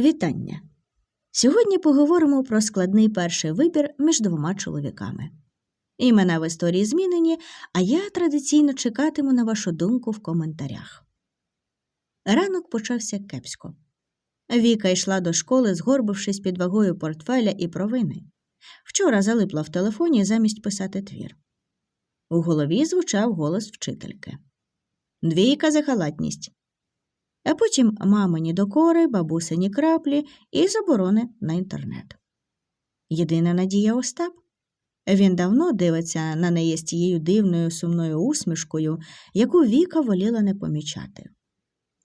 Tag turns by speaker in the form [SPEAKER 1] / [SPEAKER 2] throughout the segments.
[SPEAKER 1] Вітання! Сьогодні поговоримо про складний перший вибір між двома чоловіками. Імена в історії змінені, а я традиційно чекатиму на вашу думку в коментарях. Ранок почався кепсько. Віка йшла до школи, згорбившись під вагою портфеля і провини. Вчора залипла в телефоні замість писати твір. У голові звучав голос вчительки. Двійка за халатність а потім мамині докори, бабусині краплі і заборони на інтернет. Єдина надія Остап. Він давно дивиться на неї з тією дивною сумною усмішкою, яку Віка воліла не помічати.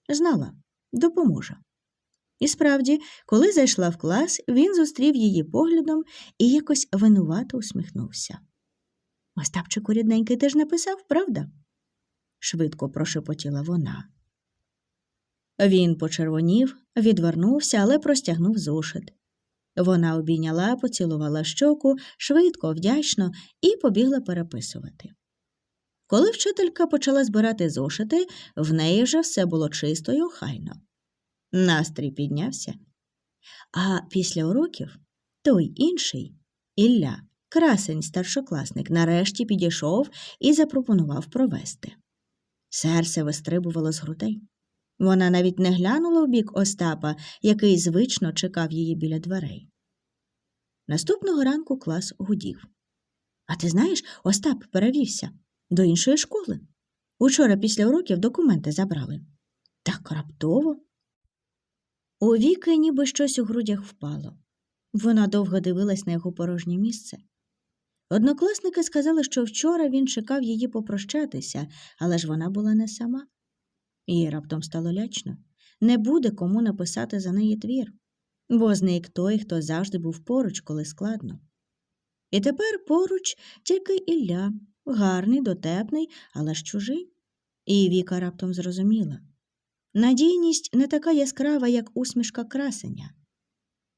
[SPEAKER 1] Знала, допоможе. І справді, коли зайшла в клас, він зустрів її поглядом і якось винувато усміхнувся. Остапчику рідненький ти ж написав, правда? швидко прошепотіла вона. Він почервонів, відвернувся, але простягнув зошит. Вона обійняла, поцілувала щоку, швидко, вдячно і побігла переписувати. Коли вчителька почала збирати зошити, в неї вже все було чисто й охайно. Настрій піднявся. А після уроків той інший, Ілля, красень старшокласник, нарешті підійшов і запропонував провести. Серце вистрибувало з грудей. Вона навіть не глянула в бік Остапа, який звично чекав її біля дверей. Наступного ранку клас гудів. А ти знаєш, Остап перевівся до іншої школи. Учора після уроків документи забрали. Так раптово. У віки ніби щось у грудях впало. Вона довго дивилась на його порожнє місце. Однокласники сказали, що вчора він чекав її попрощатися, але ж вона була не сама. Їй раптом стало лячно. Не буде кому написати за неї твір, бо зник той, хто завжди був поруч, коли складно. І тепер поруч тільки Ілля, гарний, дотепний, але ж чужий. І Віка раптом зрозуміла надійність не така яскрава, як усмішка красення.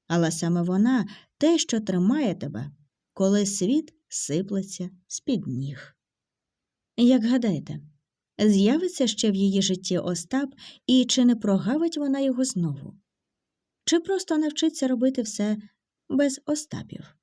[SPEAKER 1] Але саме вона те, що тримає тебе, коли світ сиплеться з-під ніг. Як гадаєте, з'явиться ще в її житті Остап, і чи не прогавить вона його знову? Чи просто навчиться робити все без Остапів?